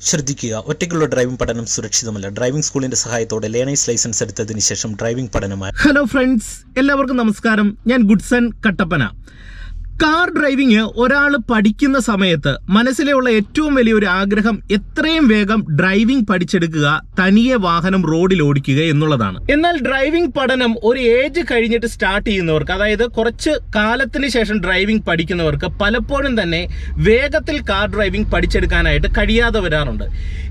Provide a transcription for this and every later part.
ശ്രദ്ധിക്കുക ഒറ്റയ്ക്കുള്ള ഡ്രൈവിംഗ് പഠനം സുരക്ഷിതമല്ല. ഡ്രൈവിംഗ് സ്കൂളിന്റെ സഹായത്തോടെ ലേണേഴ്സ് ലൈസൻസ് എടുത്തതിന് ശേഷം ഡ്രൈവിംഗ് പഠനമായി. ഹലോ ഫ്രണ്ട്സ് എല്ലാവർക്കും നമസ്കാരം. ഞാൻ ഗുഡ്സൺ കട്ടപ്പന. കാർ ഡ്രൈവിംഗ് ഒരാൾ പഠിക്കുന്ന സമയത്ത് മനസ്സിലുള്ള ഏറ്റവും വലിയൊരു ആഗ്രഹം എത്രയും വേഗം ഡ്രൈവിംഗ് പഠിച്ചെടുക്കുക തനിയെ വാഹനം റോഡിൽ ഓടിക്കുക എന്നുള്ളതാണ്. എന്നാൽ ഡ്രൈവിംഗ് പഠനം ഒരു ഏജ് കഴിഞ്ഞിട്ട് സ്റ്റാർട്ട് ചെയ്യുന്നവർക്ക് അതായത് കുറച്ച് കാലത്തിന് ശേഷം ഡ്രൈവിംഗ് പഠിക്കുന്നവർക്ക് പലപ്പോഴും തന്നെ വേഗത്തിൽ കാർ ഡ്രൈവിംഗ് പഠിച്ചെടുക്കാനായിട്ട് കഴിയാതെ വരാറുണ്ട്.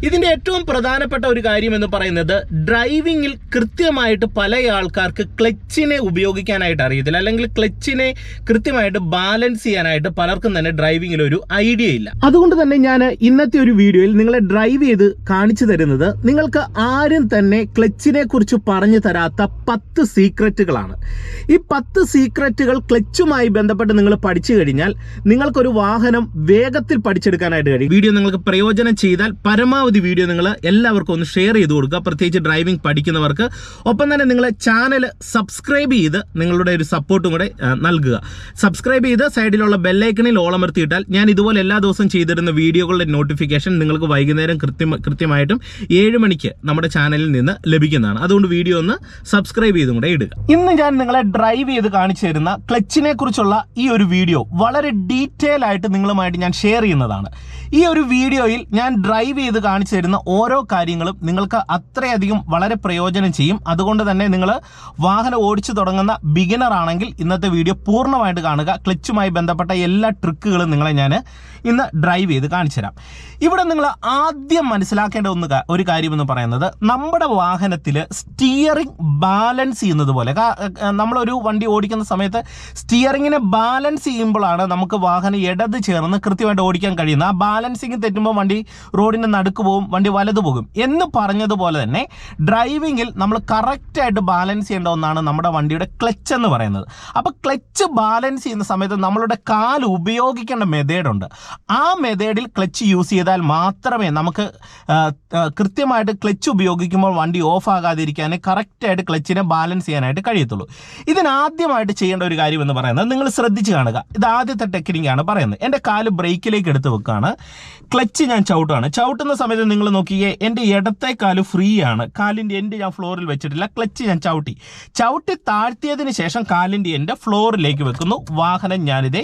ഇതിന്റെ ഏറ്റവും പ്രധാനപ്പെട്ട ഒരു കാര്യം എന്ന് പറയുന്നത് ഡ്രൈവിംഗിൽ കൃത്യമായിട്ട് പല ആൾക്കാർക്ക് ക്ലച്ചിനെ ഉപയോഗിക്കാനായിട്ട് അറിയത്തില്ല. അല്ലെങ്കിൽ ക്ലച്ചിനെ കൃത്യമായിട്ട് ബാലൻസ് ചെയ്യാനായിട്ട് പലർക്കും തന്നെ ഡ്രൈവിംഗിൽ ഒരു ഐഡിയ ഇല്ല. അതുകൊണ്ട് തന്നെ ഞാൻ ഇന്നത്തെ ഒരു വീഡിയോയിൽ നിങ്ങളെ ഡ്രൈവ് ചെയ്ത് കാണിച്ചു തരുന്നത് നിങ്ങൾക്ക് ആരും തന്നെ ക്ലച്ചിനെ കുറിച്ച് പറഞ്ഞു തരാത്ത പത്ത് സീക്രറ്റുകളാണ് ഈ പത്ത് സീക്രറ്റുകൾ ക്ലച്ചുമായി ബന്ധപ്പെട്ട് നിങ്ങൾ പഠിച്ചു കഴിഞ്ഞാൽ നിങ്ങൾക്കൊരു വാഹനം വേഗത്തിൽ പഠിച്ചെടുക്കാനായിട്ട് കഴിയും. വീഡിയോ നിങ്ങൾക്ക് പ്രയോജനം ചെയ്താൽ പരമാവധി വീഡിയോ നിങ്ങൾ എല്ലാവർക്കും ഒന്ന് ഷെയർ ചെയ്ത് കൊടുക്കുക. പ്രത്യേകിച്ച് ഡ്രൈവിംഗ് പഠിക്കുന്നവർക്ക്. ഒപ്പം തന്നെ നിങ്ങളെ ചാനൽ സബ്സ്ക്രൈബ് ചെയ്ത് നിങ്ങളുടെ ഒരു സപ്പോർട്ടും കൂടെ നൽകുക. സബ്സ്ക്രൈബ് ചെയ്ത് സൈഡിലുള്ള ബെല്ലൈക്കണിൽ ഓളമർത്തിയിട്ടാൽ ഞാൻ ഇതുപോലെ എല്ലാ ദിവസവും ചെയ്തിരുന്ന വീഡിയോകളുടെ നോട്ടിഫിക്കേഷൻ നിങ്ങൾക്ക് വൈകുന്നേരം കൃത്യം കൃത്യമായിട്ടും ഏഴ് മണിക്ക് നമ്മുടെ ചാനലിൽ നിന്ന് ലഭിക്കുന്നതാണ്. അതുകൊണ്ട് വീഡിയോ ഒന്ന് സബ്സ്ക്രൈബ് ചെയ്തും കൂടെ ഇടുക. ഇന്ന് ഞാൻ നിങ്ങളെ ഡ്രൈവ് ചെയ്ത് കാണിച്ചു തരുന്ന ക്ലച്ചിനെ കുറിച്ചുള്ള ഈ ഒരു വീഡിയോ വളരെ ഡീറ്റെയിൽ ആയിട്ട് നിങ്ങളുമായിട്ട് ഞാൻ ഷെയർ ചെയ്യുന്നതാണ്. ഈ ഒരു വീഡിയോയിൽ ഞാൻ ഡ്രൈവ് ചെയ്ത് കാണിച്ചു തരുന്ന ഓരോ കാര്യങ്ങളും നിങ്ങൾക്ക് അത്രയധികം വളരെ പ്രയോജനം ചെയ്യും. അതുകൊണ്ട് തന്നെ നിങ്ങൾ വാഹനം ഓടിച്ചു തുടങ്ങുന്ന ബിഗിനർ ആണെങ്കിൽ ഇന്നത്തെ വീഡിയോ പൂർണമായിട്ട് കാണുക. ക്ലച്ചുമായി ബന്ധപ്പെട്ട എല്ലാ ട്രിക്കുകളും നിങ്ങളെ ഞാൻ ഇന്ന് ഡ്രൈവ് ചെയ്ത് കാണിച്ചു തരാം. ഇവിടെ നിങ്ങൾ ആദ്യം മനസ്സിലാക്കേണ്ട ഒന്ന് ഒരു കാര്യമെന്ന് പറയുന്നത് നമ്മുടെ വാഹനത്തിൽ സ്റ്റിയറിംഗ് ബാലൻസ് ചെയ്യുന്നത് പോലെ നമ്മളൊരു വണ്ടി ഓടിക്കുന്ന സമയത്ത് സ്റ്റിയറിങ്ങിനെ ബാലൻസ് ചെയ്യുമ്പോഴാണ് നമുക്ക് വാഹനം ഇടത് ചേർന്ന് കൃത്യമായിട്ട് ഓടിക്കാൻ കഴിയുന്നത്. ആ ബാലൻസിങ് തെറ്റുമ്പോൾ വണ്ടി റോഡിന്റെ നടുക്ക് പോകും വണ്ടി വലതു പോകും. എന്ന് പറഞ്ഞതുപോലെ തന്നെ ഡ്രൈവിങ്ങിൽ നമ്മൾ കറക്റ്റായിട്ട് ബാലൻസ് ചെയ്യേണ്ട ഒന്നാണ് നമ്മുടെ വണ്ടിയുടെ ക്ലച്ച് എന്ന് പറയുന്നത്. അപ്പോൾ ക്ലച്ച് ബാലൻസ് ചെയ്യുന്ന സമയത്ത് നമ്മളുടെ കാൽ ഉപയോഗിക്കേണ്ട മെതേഡുണ്ട് ആ മെതേഡിൽ ക്ലച്ച് യൂസ് ചെയ്താൽ മാത്രമേ നമുക്ക് കൃത്യമായിട്ട് ക്ലച്ച് ഉപയോഗിക്കുമ്പോൾ വണ്ടി ഓഫ് ആകാതിരിക്കാൻ കറക്റ്റായിട്ട് ക്ലച്ചിനെ ബാലൻസ് ചെയ്യാനായിട്ട് കഴിയത്തുള്ളൂ. ഇതിനാദ്യമായിട്ട് ചെയ്യേണ്ട ഒരു കാര്യം എന്ന് പറയുന്നത് നിങ്ങൾ ശ്രദ്ധിച്ച് കാണുക. ഇത് ആദ്യത്തെ ടെക്നിക്കാണ് പറയുന്നത്. എന്റെ കാൽ ബ്രേക്കിലേക്ക് എടുത്ത് വെക്കുകയാണ് ക്ലച്ച് ഞാൻ ചവിട്ടാണ് ചവിട്ടുന്ന സമയത്ത് നിങ്ങൾ നോക്കിയേ എന്റെ ഇടത്തെ കാൽ ഫ്രീ ആണ്. കാലിന്റെ എന്റെ ഞാൻ ഫ്ലോറിൽ വെച്ചിട്ടില്ല. ക്ലച്ച് ഞാൻ ചവിട്ടി. ചവിട്ടി താഴ്ത്തിയതിന് ശേഷം കാലിന്റെ എന്റെ ഫ്ലോറിലേക്ക് വെക്കുന്നു. വാഹനം ഞാനിതേ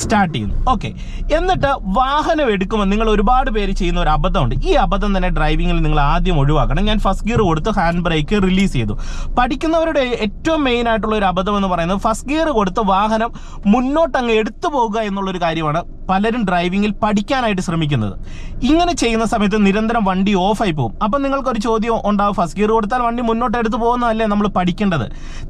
സ്റ്റാർട്ട് ചെയ്യുന്നു. ഓക്കെ എന്നിട്ട് വാഹനം എടുക്കുമ്പോൾ നിങ്ങൾ ഒരുപാട് പേര് ചെയ്യുന്ന ഒരു അബദ്ധമുണ്ട്. ഈ അബദ്ധം തന്നെ ഡ്രൈവിങ്ങിൽ നിങ്ങൾ ആദ്യം ഒഴിവാക്കണം. ഞാൻ ഫസ്റ്റ് ഗിയർ കൊടുത്ത് ഹാൻഡ് ബ്രേക്ക് റിലീസ് ചെയ്തു. പഠിക്കുന്നവരുടെ ഏറ്റവും മെയിൻ ആയിട്ടുള്ള ഒരു അബദ്ധം എന്ന് പറയുന്നത് ഫസ്റ്റ് ഗിയർ കൊടുത്ത് വാഹനം മുന്നോട്ടങ്ങ് എടുത്തു പോകുക എന്നുള്ളൊരു കാര്യമാണ് പലരും ഡ്രൈവിങ്ങിൽ പഠിക്കാനായിട്ട് ശ്രമിക്കുന്നത്. ഇങ്ങനെ ചെയ്യുന്ന സമയത്ത് നിരന്തരം വണ്ടി ഓഫായി പോകും. അപ്പം നിങ്ങൾക്കൊരു ചോദ്യം ഉണ്ടാവും. ഫസ്റ്റ് ഗിയർ കൊടുത്താൽ വണ്ടി മുന്നോട്ട് എടുത്തു പോകുന്നതല്ലേ നമ്മൾ പഠിക്കേണ്ടത്?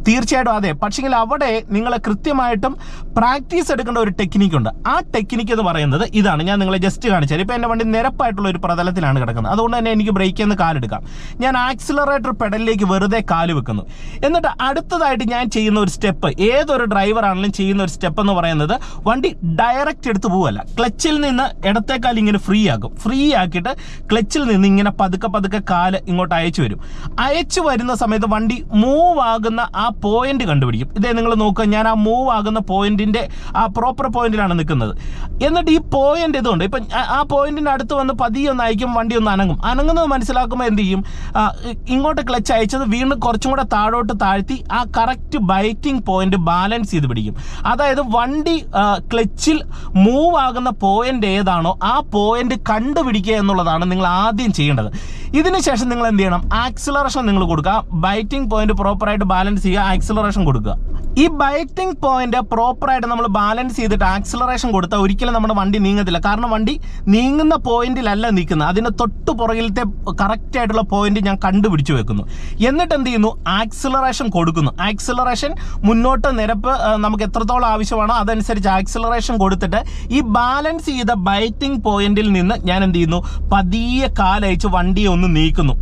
തീർച്ചയായിട്ടും അതെ. പക്ഷെങ്കിൽ അവിടെ നിങ്ങൾ കൃത്യമായിട്ടും പ്രാക്ടീസ് എടുക്കേണ്ട ഒരു ടെക്നിക്കുണ്ട് ആ ടെക്നിക്ക് എന്ന് പറയുന്നത് ഇതാണ്. ഞാൻ നിങ്ങളെ ജസ്റ്റ് കാണിച്ചത് ഇപ്പോൾ എന്റെ വണ്ടി നിരപ്പായിട്ടുള്ള ഒരു പ്രതലത്തിലാണ് കിടക്കുന്നത്. അതുകൊണ്ട് തന്നെ എനിക്ക് ബ്രേക്കിൽ നിന്ന് കാലെടുക്കാം ഞാൻ ആക്സിലറേറ്റർ പെഡലിലേക്ക് വെറുതെ കാൽ വെക്കുന്നു. എന്നിട്ട് അടുത്തതായിട്ട് ഞാൻ ചെയ്യുന്ന ഒരു സ്റ്റെപ്പ് ഏതൊരു ഡ്രൈവർ ആണെങ്കിലും ചെയ്യുന്ന ഒരു സ്റ്റെപ്പ് എന്ന് പറയുന്നത് വണ്ടി ഡയറക്റ്റ് എടുത്ത് പോവല്ല ക്ലച്ചിൽ നിന്ന് ഇടത്തേക്കാൽ ഇങ്ങനെ ഫ്രീ ആക്കും. ഫ്രീ ആക്കിയിട്ട് ക്ലച്ചിൽ നിന്ന് ഇങ്ങനെ പതുക്കെ പതുക്കെ കാൽ ഇങ്ങോട്ട് അയച്ചു വരും. അയച്ചു വരുന്ന സമയത്ത് വണ്ടി മൂവ് ആകുന്ന ആ പോയിന്റ് കണ്ടുപിടിക്കും. ഇതേ നിങ്ങൾ നോക്കുക ഞാൻ ആ മൂവ് ആകുന്ന പോയിന്റിന്റെ ആ പ്രോപ്പർ പോയിന്റിലാണ് നിൽക്കുന്നത്. എന്നിട്ട് ഈ പോയിന്റ് ഇതുണ്ട്. ഇപ്പം ആ പോയിന്റിന്റെ അടുത്ത് വന്ന് പതിയെ ഒന്ന് അയക്കും വണ്ടി ഒന്ന് അനങ്ങും. അനങ്ങുന്നത് മനസ്സിലാക്കുമ്പോൾ എന്ത് ചെയ്യും? ഇങ്ങോട്ട് ക്ലച്ച് അയച്ചത് വീണ്ടും കുറച്ചും കൂടെ താഴോട്ട് താഴ്ത്തി ആ കറക്റ്റ് ബൈറ്റിംഗ് പോയിന്റ് ബാലൻസ് ചെയ്ത് പിടിക്കും. അതായത് വണ്ടി ക്ലച്ചിൽ മൂവ് ആകുന്ന പോയിന്റ് ഏതാണോ ആ പോയിന്റ് കണ്ടുപിടിക്കുക എന്നുള്ളതാണ് നിങ്ങൾ ആദ്യം ചെയ്യേണ്ടത്. ഇതിനുശേഷം നിങ്ങൾ എന്ത് ചെയ്യണം? ആക്സിലറേഷൻ നിങ്ങൾ കൊടുക്കുക. ബൈറ്റിംഗ് പോയിന്റ് പ്രോപ്പറായിട്ട് ബാലൻസ് ചെയ്യുക. ആക്സിലറേഷൻ കൊടുക്കുക. ഈ ബൈറ്റിംഗ് പോയിന്റ് പ്രോപ്പറായിട്ട് നമ്മൾ ബാലൻസ് ചെയ്തിട്ട് ആക്സിലറേഷൻ കൊടുത്താൽ ഒരിക്കലും നമ്മുടെ വണ്ടി നീങ്ങത്തില്ല. കാരണം വണ്ടി നീങ്ങുന്ന പോയിന്റിലല്ല നിൽക്കുന്നത്. അതിന് തൊട്ട് പുറകിലത്തെ കറക്റ്റ് ആയിട്ടുള്ള പോയിന്റ് ഞാൻ കണ്ടുപിടിച്ചു വെക്കുന്നു. എന്നിട്ട് എന്ത് ചെയ്യുന്നു? ആക്സിലറേഷൻ കൊടുക്കുന്നു. ആക്സിലറേഷൻ മുന്നോട്ട് നിരപ്പ് നമുക്ക് എത്രത്തോളം ആവശ്യമാണോ അതനുസരിച്ച് ആക്സിലറേഷൻ കൊടുത്തിട്ട് ഈ ബാലൻസ് ചെയ്ത ബൈറ്റിംഗ് പോയിന്റിൽ നിന്ന് ഞാൻ എന്ത് ചെയ്യുന്നു? പതിയെ കാലയച്ച് വണ്ടിയെ ഒന്ന് നീക്കുന്നു.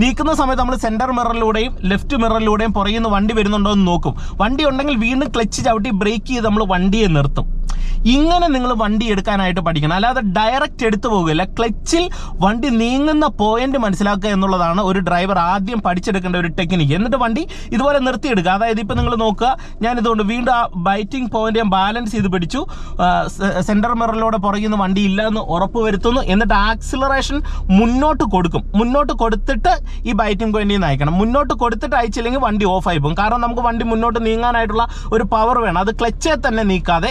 നീക്കുന്ന സമയത്ത് നമ്മൾ സെന്റർ മിററിലൂടെയും ലെഫ്റ്റ് മിററിലൂടെയും പുറയുന്ന വണ്ടി വരുന്നുണ്ടോ എന്ന് നോക്കും. വണ്ടി ഉണ്ടെങ്കിൽ വീണ്ടും ക്ലച്ച് ചവിട്ടി ബ്രേക്ക് ചെയ്ത് നമ്മൾ വണ്ടിയെ നിർത്തും. ഇങ്ങനെ നിങ്ങൾ വണ്ടി എടുക്കാനായിട്ട് പഠിക്കണം. അല്ലാതെ ഡയറക്റ്റ് എടുത്തു പോകുകയില്ല ക്ലച്ചിൽ വണ്ടി നീങ്ങുന്ന പോയിന്റ് മനസ്സിലാക്കുക എന്നുള്ളതാണ് ഒരു ഡ്രൈവർ ആദ്യം പഠിച്ചെടുക്കേണ്ട ഒരു ടെക്നിക്ക് എന്നിട്ട് വണ്ടി ഇതുപോലെ നിർത്തിയെടുക്കുക. അതായത് ഇപ്പം നിങ്ങൾ നോക്കുക ഞാൻ ഇതുകൊണ്ട് വീണ്ടും ആ ബൈറ്റിംഗ് പോയിന്റ് ഞാൻ ബാലൻസ് ചെയ്ത് പിടിച്ചു. സെന്റർ മിററിലൂടെ പുറകിൽ നിന്ന് വണ്ടി ഇല്ല എന്ന് ഉറപ്പ് വരുത്തുന്നു. എന്നിട്ട് ആക്സിലറേഷൻ മുന്നോട്ട് കൊടുക്കും. മുന്നോട്ട് കൊടുത്തിട്ട് ഈ ബൈറ്റിംഗ് പോയിന്റിൽ നിന്ന് അയക്കണം മുന്നോട്ട് കൊടുത്തിട്ട് അയച്ചില്ലെങ്കിൽ വണ്ടി ഓഫ് പോകും. കാരണം നമുക്ക് വണ്ടി മുന്നോട്ട് നീങ്ങാനായിട്ടുള്ള ഒരു പവർ വേണം. അത് ക്ലച്ചേ തന്നെ നീക്കാതെ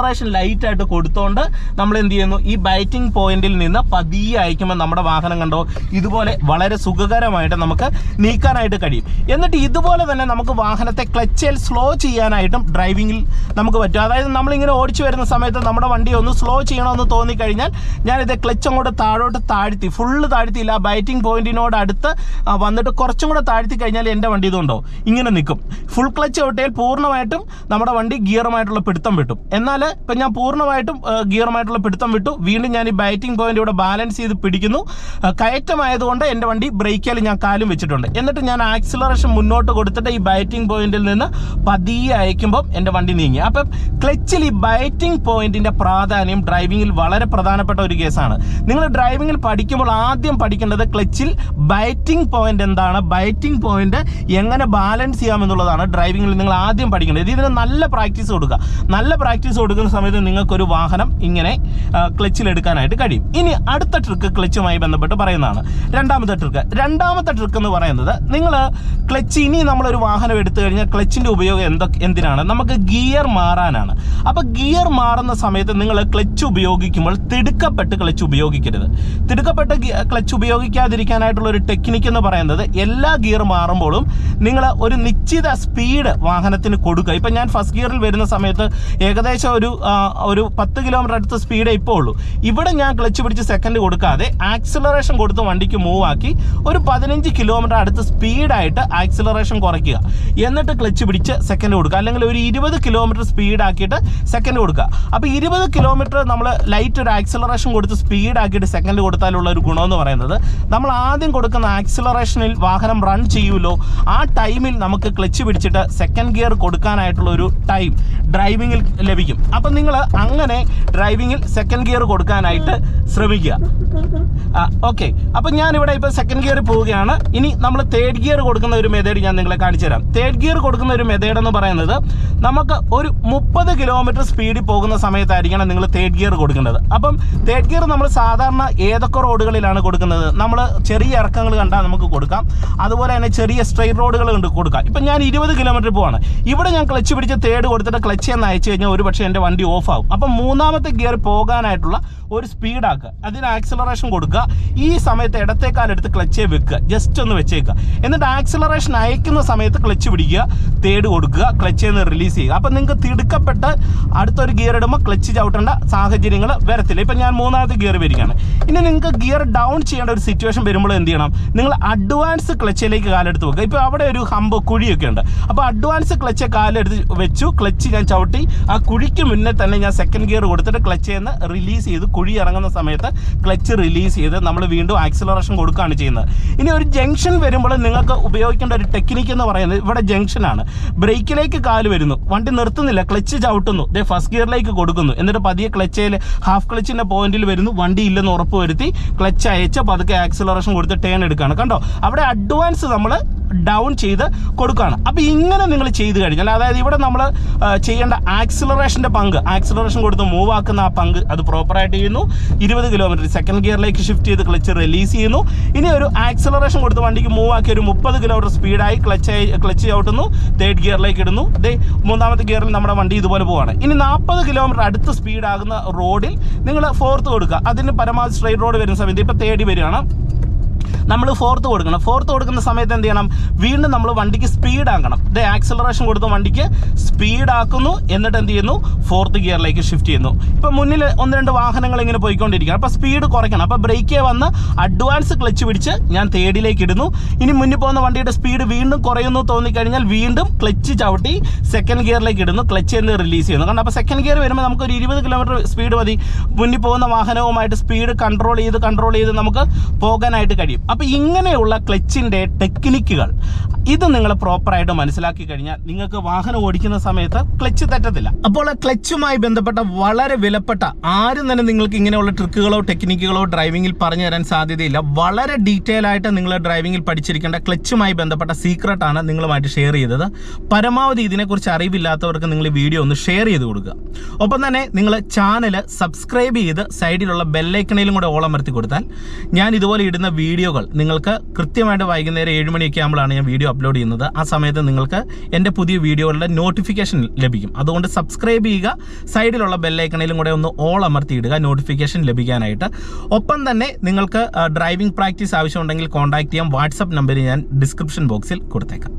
ആക്സിലറേഷൻ ലൈറ്റ് ആയിട്ട് കൊടുത്തോണ്ട് നമ്മൾ എന്ത് ചെയ്യുന്നു? ഈ ബൈറ്റിംഗ് പോയിന്റിൽ നിന്ന് പതിയെ അയക്കുമ്പോൾ നമ്മുടെ വാഹനം കണ്ടോ? ഇതുപോലെ വളരെ സുഖകരമായിട്ട് നമുക്ക് നീക്കാനായിട്ട് കഴിയും. എന്നിട്ട് ഇതുപോലെ തന്നെ നമുക്ക് വാഹനത്തെ ക്ലച്ചിൽ സ്ലോ ചെയ്യാനായിട്ടും ഡ്രൈവിംഗിൽ നമുക്ക് പറ്റും. അതായത് നമ്മളിങ്ങനെ ഓടിച്ചു വരുന്ന സമയത്ത് നമ്മുടെ വണ്ടി ഒന്ന് സ്ലോ ചെയ്യണമെന്ന് തോന്നിക്കഴിഞ്ഞാൽ ഞാനിത് ക്ലച്ച് അങ്ങോട്ട് താഴോട്ട് താഴ്ത്തി ഫുള്ള് താഴ്ത്തിയില്ല. ബൈറ്റിംഗ് പോയിന്റിനോട് അടുത്ത് വന്നിട്ട് കുറച്ചും കൂടെ താഴ്ത്തി കഴിഞ്ഞാൽ എന്റെ വണ്ടി ഇതുണ്ടോ? ഇങ്ങനെ നിൽക്കും. ഫുൾ ക്ലച്ച് ഔട്ടയിൽ പൂർണമായിട്ടും നമ്മുടെ വണ്ടി ഗിയറുമായിട്ടുള്ള പിടുത്തം വിട്ടും എന്നാൽ ഇപ്പം ഞാൻ പൂർണമായിട്ടും ഗിയറുമായിട്ടുള്ള പിടുത്തം വിട്ടു. വീണ്ടും ഞാൻ ഈ ബാറ്റിംഗ് പോയിന്റ് ഇവിടെ ബാലൻസ് ചെയ്ത് പിടിക്കുന്നു. കയറ്റമായതുകൊണ്ട് എന്റെ വണ്ടി ബ്രേക്കിൽ ഞാൻ കാലും വെച്ചിട്ടുണ്ട്. എന്നിട്ട് ഞാൻ ആക്സിലറേഷൻ മുന്നോട്ട് കൊടുത്തിട്ട് ഈ ബൈറ്റിംഗ് പോയിന്റിൽ നിന്ന് പതിയെ അയക്കുമ്പോൾ എന്റെ വണ്ടി നീങ്ങി. അപ്പം ക്ലച്ചിൽ ഈ ബൈറ്റിംഗ് പോയിന്റിന്റെ പ്രാധാന്യം ഡ്രൈവിംഗിൽ വളരെ പ്രധാനപ്പെട്ട ഒരു കേസാണ്. നിങ്ങൾ ഡ്രൈവിംഗിൽ പഠിക്കുമ്പോൾ ആദ്യം പഠിക്കേണ്ടത് ക്ലച്ചിൽ ബൈറ്റിംഗ് പോയിന്റ് എന്താണ് ബൈറ്റിംഗ് പോയിന്റ് എങ്ങനെ ബാലൻസ് ചെയ്യാമെന്നുള്ളതാണ് ഡ്രൈവിംഗിൽ നിങ്ങൾ ആദ്യം പഠിക്കേണ്ടത്. ഇതിന് നല്ല പ്രാക്ടീസ് കൊടുക്കുക. നല്ല പ്രാക്ടീസ് കൊടുക്കുന്ന സമയത്ത് നിങ്ങൾക്കൊരു വാഹനം ഇങ്ങനെ ക്ലച്ചിലെടുക്കാനായിട്ട് കഴിയും. ഇനി അടുത്ത ട്രിക്ക് ക്ലച്ചുമായി ബന്ധപ്പെട്ട് പറയുന്നതാണ്. രണ്ടാമത്തെ ട്രിക്ക്. രണ്ടാമത്തെ ട്രിക്ക് എന്ന് പറയുന്നത് നിങ്ങൾ ക്ലച്ച് ഇനി നമ്മളൊരു വാഹനം എടുത്തു കഴിഞ്ഞാൽ ക്ലച്ചിന്റെ ഉപയോഗം എന്തൊക്കെ എന്തിനാണ്? നമുക്ക് ഗിയർ മാറാനാണ്. അപ്പോൾ ഗിയർ മാറുന്ന സമയത്ത് നിങ്ങൾ ക്ലച്ച് ഉപയോഗിക്കുമ്പോൾ തിടുക്കപ്പെട്ട് ക്ലച്ച് ഉപയോഗിക്കരുത്. തിടുക്കപ്പെട്ട് ക്ലച്ച് ഉപയോഗിക്കാതിരിക്കാനായിട്ടുള്ള ഒരു ടെക്നിക്ക് എന്ന് പറയുന്നത് എല്ലാ ഗിയർ മാറുമ്പോഴും നിങ്ങൾ ഒരു നിശ്ചിത സ്പീഡ് വാഹനത്തിന് കൊടുക്കുക. ഇപ്പം ഞാൻ ഫസ്റ്റ് ഗിയറിൽ വരുന്ന സമയത്ത് ഏകദേശം ഒരു ആ, ഒരു പത്ത് കിലോമീറ്റർ അടുത്ത സ്പീഡേ ഇപ്പോൾ ഉള്ളൂ. ഇവിടെ ഞാൻ ക്ലച്ച് പിടിച്ച് സെക്കൻഡ് കൊടുക്കാതെ ആക്സിലറേഷൻ കൊടുത്ത് വണ്ടിക്ക് മൂവ് ആക്കി ഒരു പതിനഞ്ച് കിലോമീറ്റർ അടുത്ത് സ്പീഡായിട്ട് ആക്സിലറേഷൻ കുറയ്ക്കുക. എന്നിട്ട് ക്ലച്ച് പിടിച്ച് സെക്കൻഡ് കൊടുക്കുക. അല്ലെങ്കിൽ ഒരു ഇരുപത് കിലോമീറ്റർ സ്പീഡ് ആക്കിയിട്ട് സെക്കൻഡ് കൊടുക്കുക. അപ്പോൾ ഇരുപത് കിലോമീറ്റർ നമ്മൾ ലൈറ്റ് ഒരു ആക്സിലറേഷൻ കൊടുത്ത് സ്പീഡ് ആക്കിയിട്ട് സെക്കൻഡ് കൊടുത്താലുള്ള ഒരു ഗുണമെന്ന് പറയുന്നത് നമ്മൾ ആദ്യം കൊടുക്കുന്ന ആക്സിലറേഷനിൽ വാഹനം റൺ ചെയ്യുമല്ലോ. ആ ടൈമിൽ നമുക്ക് ക്ലച്ച് പിടിച്ചിട്ട് സെക്കൻഡ് ഗിയർ കൊടുക്കാനായിട്ടുള്ള ഒരു ടൈം ഡ്രൈവിങ്ങിൽ ലഭിക്കും. അപ്പം നിങ്ങൾ അങ്ങനെ ഡ്രൈവിങ്ങിൽ സെക്കൻഡ് ഗിയർ കൊടുക്കാനായിട്ട് ശ്രമിക്കുക. ഓക്കെ അപ്പം ഞാനിവിടെ ഇപ്പോൾ സെക്കൻഡ് ഗിയർ പോവുകയാണ്. ഇനി നമ്മൾ തേർഡ് ഗിയർ കൊടുക്കുന്ന ഒരു മെത്തേഡ് ഞാൻ നിങ്ങളെ കാണിച്ചു തരാം. തേർഡ് ഗിയർ കൊടുക്കുന്ന ഒരു മെത്തേഡ് എന്ന് പറയുന്നത് നമുക്ക് ഒരു മുപ്പത് കിലോമീറ്റർ സ്പീഡിൽ പോകുന്ന സമയത്തായിരിക്കണം നിങ്ങൾ തേർഡ് ഗിയർ കൊടുക്കേണ്ടത്. അപ്പം തേർഡ് ഗിയർ നമ്മൾ സാധാരണ ഏതൊക്കെ റോഡുകളിലാണ് കൊടുക്കുന്നത്? നമ്മൾ ചെറിയ ഇറക്കങ്ങൾ കണ്ടാൽ നമുക്ക് കൊടുക്കാം. അതുപോലെ തന്നെ ചെറിയ സ്ട്രെയിറ്റ് റോഡുകൾ കണ്ട് കൊടുക്കാം. ഇപ്പം ഞാൻ ഇരുപത് കിലോമീറ്റർ പോവാണ്. ഇവിടെ ഞാൻ ക്ലച്ച് പിടിച്ച് തേർഡ് കൊടുത്തിട്ട് ക്ലച്ച് എന്ന് അയച്ചു കഴിഞ്ഞാൽ ഒരു പക്ഷേ എന്റെ വണ്ടി ഓഫ് ആവും. അപ്പം മൂന്നാമത്തെ ഗിയർ പോകാനായിട്ടുള്ള ഒരു സ്പീഡാക്കുക അതിന് ആക്സിലറേഷൻ കൊടുക്കുക. ഈ സമയത്ത് ഇടത്തേക്കാലെടുത്ത് ക്ലച്ചേ വെക്കുക. ജസ്റ്റ് ഒന്ന് വെച്ചേക്കുക. എന്നിട്ട് ആക്സിലറേഷൻ അയക്കുന്ന സമയത്ത് ക്ലച്ച് പിടിക്കുക. തേട് കൊടുക്കുക. ക്ലച്ചിൽ നിന്ന് റിലീസ് ചെയ്യുക. അപ്പം നിങ്ങൾക്ക് തിടുക്കപ്പെട്ട് അടുത്തൊരു ഗിയർ ഇടുമ്പോൾ ക്ലച്ച് ചവിട്ടേണ്ട സാഹചര്യങ്ങൾ വരത്തില്ല. ഇപ്പം ഞാൻ മൂന്നാമത്തെ ഗിയർ വരികയാണ്. ഇനി നിങ്ങൾക്ക് ഗിയർ ഡൗൺ ചെയ്യേണ്ട ഒരു സിറ്റുവേഷൻ വരുമ്പോൾ എന്ത് ചെയ്യണം? നിങ്ങൾ അഡ്വാൻസ് ക്ലച്ചിലേക്ക് കാലെടുത്ത് വെക്കുക. ഇപ്പോൾ അവിടെ ഒരു ഹമ്പ് കുഴിയൊക്കെ ഉണ്ട്. അപ്പോൾ അഡ്വാൻസ് ക്ലച്ച് കാലെടുത്ത് വെച്ചു. ക്ലച്ച് ഞാൻ ചവിട്ടി. ആ കുഴിക്ക് മുന്നേ തന്നെ ഞാൻ സെക്കൻഡ് ഗിയർ കൊടുത്തിട്ട് ക്ലച്ചിൽ നിന്ന് റിലീസ് ചെയ്ത് കുഴി ഇറങ്ങുന്ന സമയത്ത് ക്ലച്ച് റിലീസ് ചെയ്ത് നമ്മൾ വീണ്ടും ആക്സിലറേഷൻ കൊടുക്കുകയാണ് ചെയ്യുന്നത്. ഇനി ഒരു ജംഗ്ഷൻ വരുമ്പോൾ നിങ്ങൾക്ക് ഉപയോഗിക്കേണ്ട ഒരു ടെക്നിക്ക് എന്ന് പറയുന്നത് ഇവിടെ ജംഗ്ഷനാണ് ബ്രേക്കിലേക്ക് കാൽ വരുന്നു. വണ്ടി നിർത്തുന്നില്ല. ക്ലച്ച് ചവിട്ടുന്നു. ദേ ഫസ്റ്റ് ഗിയറിലേക്ക് കൊടുക്കുന്നു. എന്നിട്ട് പതിയെ ക്ലച്ചയിൽ ഹാഫ് ക്ലച്ചിന്റെ പോയിന്റിൽ വരുന്നു. വണ്ടി ഇല്ലെന്ന് ഉറപ്പ് വരുത്തി ക്ലച്ച് അയച്ച് പതുക്കെ ആക്സിലറേഷൻ കൊടുത്ത് ടേൺ എടുക്കുകയാണ്. കണ്ടോ? അവിടെ അഡ്വാൻസ് നമ്മൾ ഡൗൺ ചെയ്ത് കൊടുക്കുകയാണ്. അപ്പോൾ ഇങ്ങനെ നിങ്ങൾ ചെയ്ത് കഴിഞ്ഞാൽ അതായത് ഇവിടെ നമ്മൾ ചെയ്യേണ്ട ആക്സിലറേഷന്റെ പങ്ക് ആക്സിലറേഷൻ കൊടുത്ത് മൂവ് ആക്കുന്ന ആ പങ്ക് അത് പ്രോപ്പറായിട്ട് ചെയ്യുന്നു. ഇരുപത് കിലോമീറ്റർ സെക്കൻഡ് ഗിയറിലേക്ക് ഷിഫ്റ്റ് ചെയ്ത് ക്ലച്ച് റിലീസ് ചെയ്യുന്നു. ഇനി ഒരു ആക്സിലറേഷൻ കൊടുത്ത് വണ്ടിക്ക് മൂവ് ആക്കി ഒരു മുപ്പത് കിലോമീറ്റർ സ്പീഡായി ക്ലച്ച് ക്ലച്ച് ചവിട്ടുന്നു. തേർഡ് ഗിയറിലേക്ക് ഇടുന്നു. ദേ മൂന്നാമത്തെ ഗിയറിൽ നമ്മുടെ വണ്ടി ഇതുപോലെ പോവാണ്. ഇനി നാൽപ്പത് കിലോമീറ്റർ അടുത്ത് സ്പീഡാകുന്ന റോഡിൽ നിങ്ങൾ ഫോർത്ത് കൊടുക്കുക. അതിന് പരമാവധി സ്ട്രൈറ്റ് റോഡ് വരുന്ന സമയത്ത് ഇപ്പോൾ തേടി വരികയാണ്. നമ്മൾ ഫോർത്ത് കൊടുക്കണം. ഫോർത്ത് കൊടുക്കുന്ന സമയത്ത് എന്ത് ചെയ്യണം? വീണ്ടും നമ്മൾ വണ്ടിക്ക് സ്പീഡ് ആക്കണം. ഇത് ആക്സിലറേഷൻ കൊടുത്ത് വണ്ടിക്ക് സ്പീഡ് ആക്കുന്നു. എന്നിട്ട് എന്ത് ചെയ്യുന്നു? ഫോർത്ത് ഗിയറിലേക്ക് ഷിഫ്റ്റ് ചെയ്യുന്നു. ഇപ്പം മുന്നിൽ ഒന്ന് രണ്ട് വാഹനങ്ങൾ ഇങ്ങനെ പോയിക്കൊണ്ടിരിക്കുകയാണ്. അപ്പോൾ സ്പീഡ് കുറയ്ക്കണം. അപ്പോൾ ബ്രേക്കേ വന്ന് അഡ്വാൻസ് ക്ലച്ച് പിടിച്ച് ഞാൻ തേർഡിലേക്ക് ഇടുന്നു. ഇനി മുന്നിൽ പോകുന്ന വണ്ടിയുടെ സ്പീഡ് വീണ്ടും കുറയുന്നു തോന്നിക്കഴിഞ്ഞാൽ വീണ്ടും ക്ലച്ച് ചവിട്ടി സെക്കൻഡ് ഗിയറിലേക്ക് ഇടുന്നു. ക്ലച്ച് എന്ന് റിലീസ് ചെയ്യുന്നു. കാരണം അപ്പോൾ സെക്കൻഡ് ഗിയർ വരുമ്പോൾ നമുക്ക് ഒരു ഇരുപത് കിലോമീറ്റർ സ്പീഡ് മതി. മുന്നിൽ പോകുന്ന വാഹനവുമായിട്ട് സ്പീഡ് കൺട്രോൾ ചെയ്ത് കൺട്രോൾ ചെയ്ത് നമുക്ക് പോകാനായിട്ട് കഴിയും. അപ്പോൾ ഇങ്ങനെയുള്ള ക്ലച്ചിന്റെ ടെക്നിക്കുകൾ ഇത് നിങ്ങൾ പ്രോപ്പർ ആയിട്ട് മനസ്സിലാക്കി കഴിഞ്ഞാൽ നിങ്ങൾക്ക് വാഹനം ഓടിക്കുന്ന സമയത്ത് ക്ലച്ച് തെറ്റത്തില്ല. അപ്പോൾ ക്ലച്ചുമായി ബന്ധപ്പെട്ട വളരെ വിലപ്പെട്ട ആരും തന്നെ നിങ്ങൾക്ക് ഇങ്ങനെയുള്ള ട്രിക്കുകളോ ടെക്നിക്കുകളോ ഡ്രൈവിംഗിൽ പറഞ്ഞു തരാൻ സാധ്യതയില്ല. വളരെ ഡീറ്റെയിൽ ആയിട്ട് നിങ്ങൾ ഡ്രൈവിംഗിൽ പഠിച്ചിരിക്കേണ്ട ക്ലച്ചുമായി ബന്ധപ്പെട്ട സീക്രട്ട് ആണ് നിങ്ങളുമായിട്ട് ഷെയർ ചെയ്തത്. പരമാവധി ഇതിനെക്കുറിച്ച് അറിവില്ലാത്തവർക്ക് നിങ്ങൾ വീഡിയോ ഒന്ന് ഷെയർ ചെയ്ത് കൊടുക്കുക. ഒപ്പം തന്നെ നിങ്ങൾ ചാനൽ സബ്സ്ക്രൈബ് ചെയ്ത് സൈഡിലുള്ള ബെല്ലൈക്കണയിലും കൂടെ ഓളമർത്തി കൊടുത്താൽ ഞാൻ ഇതുപോലെ ഇടുന്ന വീഡിയോകൾ നിങ്ങൾക്ക് കൃത്യമായിട്ട് വൈകുന്നേരം ഏഴ് മണിയൊക്കെ ആകുമ്പോഴാണ് ഞാൻ വീഡിയോ അപ്ലോഡ് ചെയ്യുന്നത് ആ സമയത്ത് നിങ്ങൾക്ക് എന്റെ പുതിയ വീഡിയോകളുടെ നോട്ടിഫിക്കേഷൻ ലഭിക്കും. അതുകൊണ്ട് സബ്സ്ക്രൈബ് ചെയ്യുക സൈഡിലുള്ള ബെല്ലൈക്കണയിലും കൂടെ ഒന്ന് ഓൾ അമർത്തിയിടുക നോട്ടിഫിക്കേഷൻ ലഭിക്കാനായിട്ട്. ഒപ്പം തന്നെ നിങ്ങൾക്ക് ഡ്രൈവിംഗ് പ്രാക്ടീസ് ആവശ്യമുണ്ടെങ്കിൽ കോൺടാക്ട് ചെയ്യാം. വാട്സപ്പ് നമ്പർ ഞാൻ ഡിസ്ക്രിപ്ഷൻ ബോക്സിൽ കൊടുത്തേക്കാം.